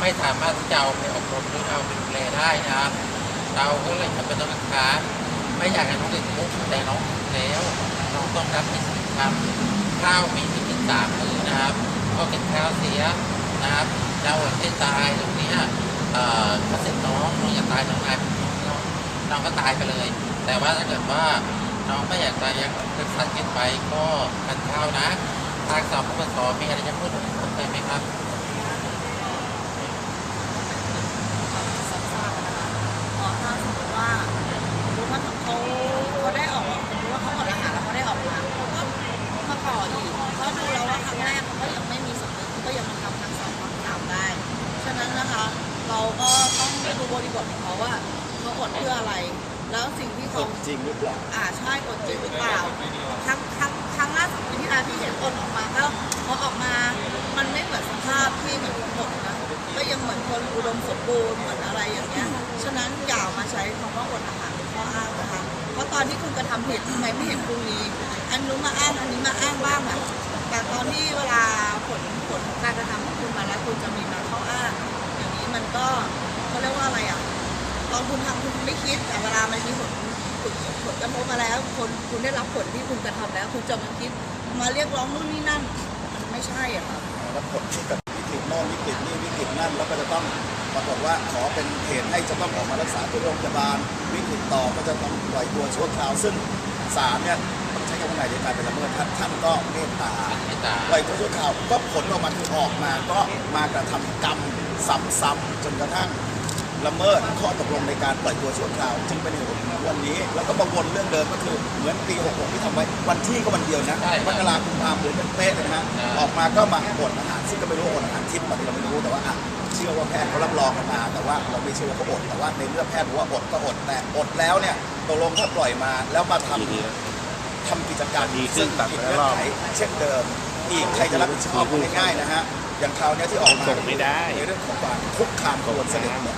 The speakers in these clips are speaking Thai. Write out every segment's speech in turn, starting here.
ไม่สามารถที่จะเอาไปอบรมหรือเอาไปดูแลได้นะครับ เราก็เลยจำเป็นต้องรักษาไม่อยากให้น้องติดคุกแต่น้องแล้วน้องต้องรับผิดชอบข้าวมีที่กินสามมือนะครับก็กินข้าวเสียนะครับเราให้ตายตรงนี้เอ่อถ้าเสร็จน้องน้องอยากตายน้องตายน้องน้องก็ตายไปเลย แต่ว่าถ้าเกิดว่าน้องไม่อยากตายยังศึกษากินไปก็กันข้าวนะทางสอบปสมีอะไรจะพูดถึงคนไทยไหมครับ ทราบๆนะคะอ๋อถ้าสมมติว่ารู้ว่าเขาเขาได้ออกสมมติว่าเขาอดอาหารแล้วเขาได้ออกมาเขาก็มาต่ออีกเขาดูแล้วว่าครั้งแรกเขาก็ยังไม่มีสำนึกเขาก็ยังมาทำครั้งสองครั้งสามได้ ฉะนั้นนะคะ เรา ก็ต้องไปดูบริบทของเขาว่าเขาอดเพื่ออะไร แล้วสิ่งที่กเขาดจริงหรือเปล่าอ่าใช่อดจริงหรือเปล่าครั้งครั้งครั้งล่าสุดที่อาที่เห็นอดออกมาก็พอออกมา มันไม่เหมือนสภาพที่เหมือนคนหมดนะก็ยังเหมือนคนอุดมสมบูรณ์เหมือนอะไรอย่างเงี้ยฉะนั้นอย่ามาใช้คำว่าอดอาหารเป็นข้ออ้างนะคะเพราะตอนที่คุณกระทำผิดทำไมไม่เห็นคุณมีอันนู้นมาอ้างอันนี้มาอ้างบ้างอะแต่ตอนที่เวลาผลผลของการกระทำของคุณมาแล้วคุณจะมีมาเข้าอ้ ก็เขาเรียกว่าอะไรอะตอนคุณทำคุณไม่คิดแต่เวลามันมีผลผลผลกระทบมาแล้วคนคุณได้รับผลที่คุณกระทำแล้ว คุณจะมาคิดมาเรียกร้องนู่นนี่นั่นมันไม่ใช่อะค่ะแล้วผลที่กับวิกฤตโน่นวิกฤตนี่วิกฤตนั่นแล้วก็จะต้องปรากฏว่าขอเป็นเหตุให้จะต้องออกมารักษาที่โรงพยาบาลวิกฤตต่อก็จะต้องปล่อยตัวชั่วคราวซึ่งศาลเนี่ย ต้องใช้คำว่าไงในการเป็นละเมิดท่านท่านก็เมตตาไม่ตายปล่อยตัวชั่วคราวก็ผลออกมาคือออกมาก็มากระทำกรรมซ้ำๆจนกระทั่งละเมิดข้อตกลงในการปล่อยตัวชั่วคราว จึงเป็นเหตุผลของวันนี้ แล้วก็มาวนเรื่องเดิมก็คือเหมือนปี66ที่ทำไว้วันที่ก็วันเดียวนะมกราคมกุมภาพันธ์เหมือนเป็นเป๊ะเลยนะฮะออกมาก็มาอดอาหารซึ่งก็ไม่รู้ว่าอดอาหารทิพย์มาที่เราไม่รู้แต่ว่าอะเชื่อว่าแพทย์เขารับรองกันมา แต่ว่าเราไม่เชื่อว่าเขาอดแต่ว่าในเมื่อแพทย์บอกว่าอดก็อดแต่อดแล้วเนี่ยตกลงถ้าปล่อยมาแล้วมาทำ ทำกิจการดีขึ้ซึ่นงแบบผิดหลายเงื่รออนบไขเช่นเดิม อีกใครจะรับผิดชอบพูดง่ายๆนะฮะอย่างคราวเนี้ยที่ออกมาส่งไม่ได้ในเรื่องของการคุกคามควรเสด็จเนี่ย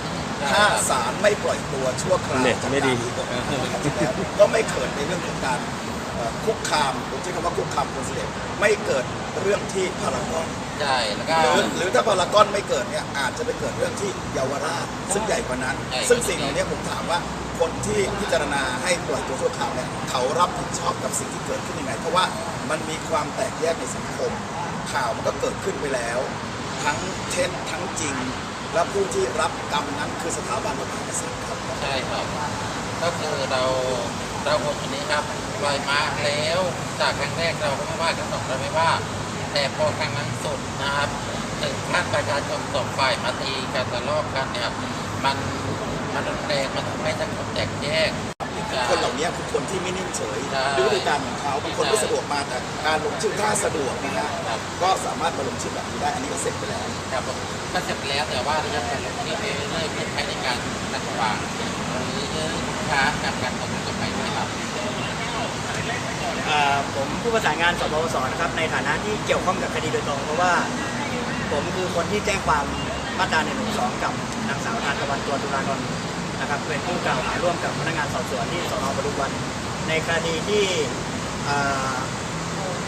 ถ้าศาลไม่ปล่อยตัวชั่วคราวเน็ตไม่ดีจากการที่กฎหมายที่แล้วก็ไม่เกิดในเรื่องของการเอ่อ คุกคามผมใช้คำว่าคุกคามควรเสด็จไม่เกิดเรื่องที่พารากอนใช่แล้วก็ หรือหรือถ้าพารากอนไม่เกิดเนี่ยอาจจะไปเกิดเรื่องที่เยาวราชซึ่งใหญ่กว่านั้น ใหญ่กว่านั้นซึ่งสิ่งเหล่านี้ผมถามว่าคนที่พิจารณาให้ปล่อยตัวชั่วคราวเนี่ยเขารับผิดชอบกับสิ่งที่เกิดขึ้นยังไงเพราะว่ามันมีความแตกแยกในสังคม ข่าวมันก็เกิดขึ้นไปแล้ว ทั้งเท็จทั้งจริง และผู้ที่รับกรรมนั้นคือสถาบันพระมหากษัตริย์ครับ ใช่ครับ ก็คือเรา เราคนคนนี้ครับปล่อยมาแล้ว จากครั้งแรกเราก็ไม่ว่าครั้งสองเราไม่ว่า แต่พอครั้งนั้นสุดนะครับถึงขั้นประชาชนสองฝ่ายมาตีกันทะเลาะกันเนี่ยมันมันรุนแรงมันทำให้สังคมแตกแยกคนเหล่านี้คือคนที่ไม่นิ่งเฉยใช่ด้วยวิธีการของเขาบางคนไม่สะดวกมาแต่การลงชื่อถ้าสะดวกนะฮะครับก็สามารถมาลงชื่อแบบนี้ได้อันนี้ก็เสร็จไปแล้วครับผมก็เสร็จแล้วแต่ว่าเราจะไปลงที่เรื่อยๆเพื่อใช้ในการนัดวางห ค้ากับการตกลงกันไปด้วยครับผมผู้ประสานงานสปวสนะครับ ในฐานะที่เกี่ยวข้องกับคดีโดยตรง เพราะว่าผมคือคนที่แจ้งความมาตรา1นึกับนางสาวทานตะวันตัวตุลานนท์นะครับ เป็นผู้กล่าวหาร่วมกับพนักงานสอบสวนที่สนปทุมวัน ในคดีที่อ่า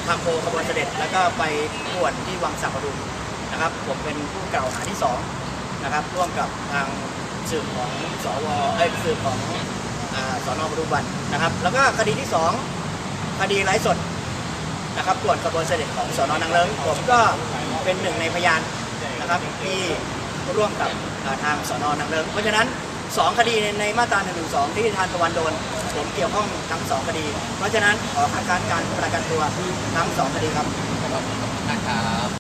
ทำโพขบวนเสด็จ แล้วก็ไปป่วนที่วังสัปทุมนะครับ ผมเป็นผู้กล่าวหาที่สองนะครับร่วมกับทางสืบของสวเอ้สืบของ อ่าสนปทุมวันนะครับ แล้วก็คดีที่สองคดีไร้สดนะครับตรวจขบวนเสด็จของสอนอนังเลิงผมก็เป็นหนึ่งในพยานนะครับที่ร่วมกับทางสอนอนังเลิงเพราะฉะนั้นสองคดีในมาตรา1นึที่ทานตะวันโดน ผมเกี่ยวข้องทั้งสองคดี เพราะฉะนั้นขอคัดค้านการประกันตัวทั้งสองคดีครับขอบคุณมากครับ